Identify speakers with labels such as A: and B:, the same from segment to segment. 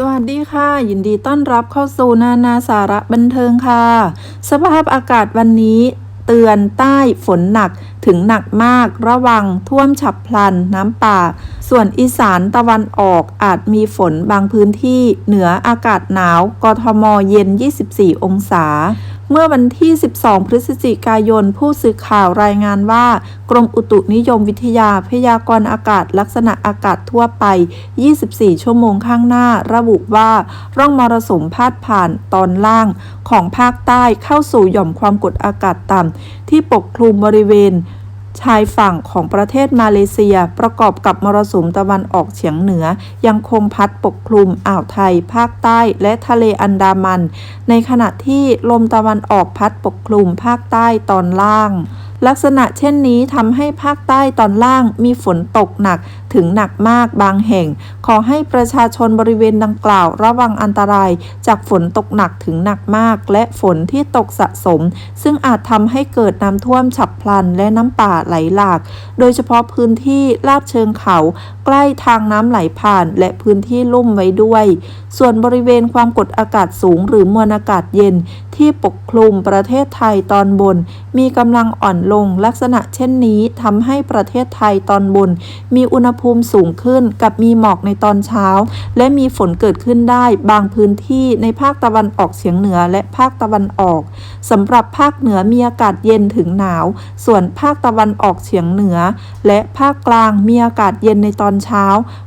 A: สวัสดีค่ะ ยินดีต้อนรับเข้าสู่นานาสาระบันเทิงค่ะ สภาพอากาศวันนี้เตือนใต้ฝนหนักถึงหนักมากระวังท่วมฉับพลันน้ำป่า ส่วนอีสานตะวันออกอาจมีฝนบางพื้นที่เหนืออากาศหนาวกทมเย็น 24 องศา เมื่อวันที่ 12 พฤศจิกายน ผู้สื่อข่าวรายงานว่า กรมอุตุนิยมวิทยาพยากรณ์อากาศลักษณะอากาศทั่วไป 24 ชั่วโมงข้างหน้า ระบุว่า ร่องมรสุมพาดผ่านตอนล่างของภาคใต้เข้าสู่หย่อมความกดอากาศต่ำที่ปกคลุมบริเวณ ชายฝั่งของประเทศมาเลเซีย ประกอบกับมรสุมตะวันออกเฉียงเหนือ ยังคงพัดปกคลุมอ่าวไทย ภาคใต้ และทะเลอันดามัน ในขณะที่ลมตะวันออกพัดปกคลุมภาคใต้ตอนล่าง ลักษณะเช่นนี้ทำให้ภาคใต้ตอนล่างมีฝนตกหนักถึงหนักมากบางแห่ง ขอให้ประชาชนบริเวณดังกล่าว ระวังอันตรายจากฝนตกหนักถึงหนักมาก และฝนที่ตกสะสม ซึ่งอาจทำให้เกิดน้ำท่วมฉับพลันและน้ำป่าไหลหลาก โดยเฉพาะพื้นที่ลาดเชิงเขา ใกล้ทางน้ำไหลผ่านและพื้นที่ลุ่มไว้ด้วย ส่วนบริเวณความกดอากาศสูงหรือมวลอากาศเย็น ที่ปกคลุมประเทศไทยตอนบน มีกำลังอ่อนลงลักษณะเช่นนี้ทำให้ประเทศไทยตอนบน มีอุณหภูมิสูงขึ้นกับมีหมอกในตอนเช้า และมีฝนเกิดขึ้นได้บางพื้นที่ในภาคตะวันออกเฉียงเหนือและภาคตะวันออกสำหรับภาคเหนือมีอากาศเย็นถึงหนาว ส่วนภาคตะวันออกเฉียงเหนือ และภาคกลางมีอากาศเย็นในตอนเช้า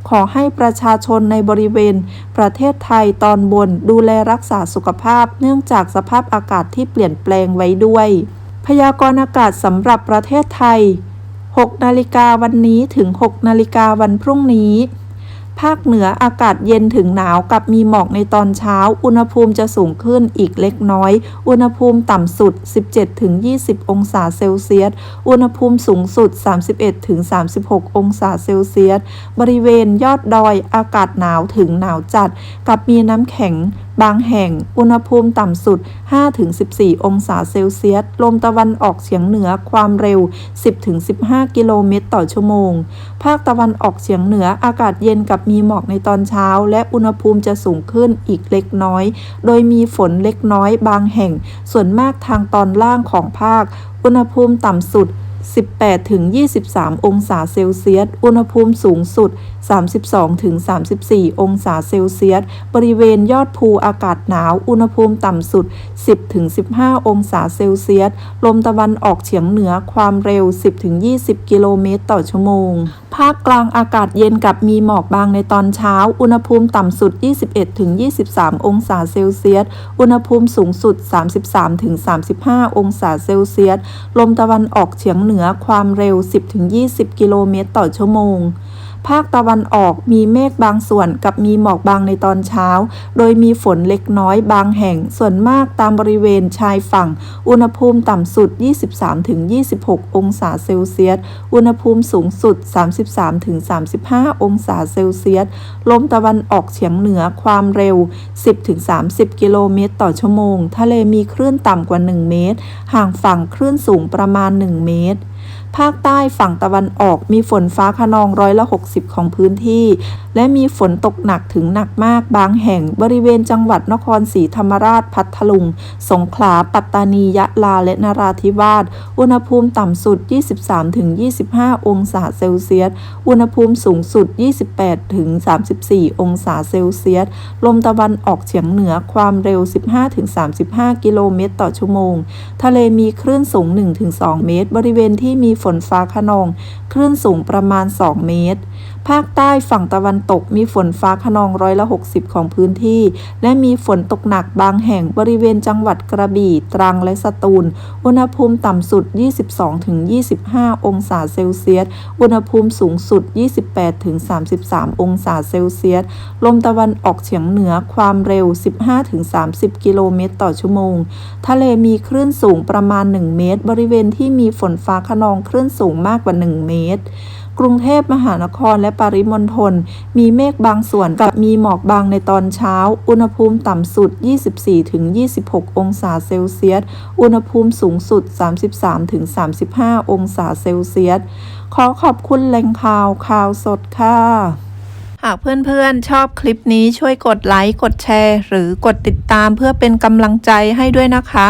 A: ขอให้ประชาชนในบริเวณ ประเทศไทยตอนบนดูแลรักษาสุขภาพเนื่องจากสภาพพอากาศที่เปลี่ยนแปลงไว้ด้วย พยากรณ์อากาศสำหรับประเทศไทย 6 นาฬิกาวันนี้ถึง 6 นาฬิกาวันพรุ่งนี้ ภาคเหนืออากาศเย็นถึงหนาวกับมีหมอกในตอนเช้า อุณหภูมิจะสูงขึ้นอีกเล็กน้อย อุณหภูมิต่ำสุด 17-20 องศาเซลเซียส อุณหภูมิสูงสุด 31-36 องศาเซลเซียส บริเวณยอดดอยอากาศหนาวถึงหนาวจัด กับมีน้ำแข็งบางแห่งอุณหภูมิต่ำสุด 5-14 องศาเซลเซียส ลมตะวันออกเฉียงเหนือความเร็ว 10-15 กิโลเมตรต่อชั่วโมง ภาคตะวันออกเฉียงเหนืออากาศเย็นกับมีหมอกในตอนเช้า และอุณหภูมิจะสูงขึ้นอีกเล็กน้อย โดยมีฝนเล็กน้อยบางแห่ง ส่วนมากทางตอนล่างของภาค อุณหภูมิต่ำสุด 18-23 องศาเซลเซียส อุณหภูมิสูงสุด 32-34 องศาเซลเซียส บริเวณยอดภูอากาศหนาว อุณหภูมิต่ำสุด 10-15 องศาเซลเซียส ลมตะวันออกเฉียงเหนือความเร็ว 10-20 กิโลเมตรต่อชั่วโมงภาคกลางอากาศเย็นกับมีหมอกบางในตอนเช้า อุณหภูมิต่ำสุด 21ถึง23 องศาเซลเซียส อุณหภูมิสูงสุด 33ถึง35 องศาเซลเซียส ลมตะวันออกเฉียงเหนือความเร็ว 10ถึง20 กิโลเมตรต่อชั่วโมง ภาคตะวันออกมีเมฆบางส่วนกับมีหมอกบางในตอนเช้า โดยมีฝนเล็กน้อยบางแห่ง ส่วนมากตามบริเวณชายฝั่ง อุณหภูมิต่ำสุด 23-26 องศาเซลเซียส อุณหภูมิสูงสุด 33-35 องศาเซลเซียส ลมตะวันออกเฉียงเหนือความเร็ว 10-30 กิโลเมตรต่อชั่วโมง ทะเลมีคลื่นต่ำกว่า 1 เมตร ห่างฝั่งคลื่นสูงประมาณ 1 เมตร ภาคใต้ฝั่งตะวันออกมีฝนฟ้าขนองร้อยละ 60 ของพื้นที่ และมีฝนตกหนักถึงหนักมากบางแห่งบริเวณจังหวัดนครศรีธรรมราชพัทลุง สงขลาปัตตานียะลาและนราธิวาสอุณหภูมิต่ำสุด 23-25 องศาเซลเซียส อุณหภูมิสูงสุด 28-34 องศาเซลเซียส ลมตะวันออกเฉียงเหนือความเร็ว 15-35 กิโลเมตรต่อชั่วโมง ทะเลมีคลื่นสูง 1-2 เมตร บริเวณที่มีฝนฟ้าขนอง คลื่นสูงประมาณ 2 เมตร ภาคใต้ฝั่งตะวันตกมีฝนฟ้าขนองร้อยละ 60 ของพื้นที่ และมีฝนตกหนักบางแห่งบริเวณจังหวัดกระบี่ ตรังและสตูล อุณหภูมิต่ำสุด 22-25 องศาเซลเซียส อุณหภูมิสูงสุด 28-33 องศาเซลเซียส ลมตะวันออกเฉียงเหนือความเร็ว 15-30 กิโลเมตรต่อชั่วโมง ทะเลมีคลื่นสูงประมาณ 1 เมตร บริเวณที่มีฝนฟ้าขนองคลื่นสูงมากกว่า 1 เมตร กรุงเทพมหานครและปริมณฑลมีเมฆบางส่วนกับมีหมอกบางในตอนเช้า อุณหภูมิต่ำสุด 24-26 องศาเซลเซียส อุณหภูมิสูงสุด 33-35 องศาเซลเซียส ขอขอบคุณแหล่งข่าวข่าวสดค่ะหากเพื่อนๆ ชอบคลิปนี้ช่วยกดไลค์ กดแชร์ หรือกดติดตามเพื่อเป็นกำลังใจให้ด้วยนะคะ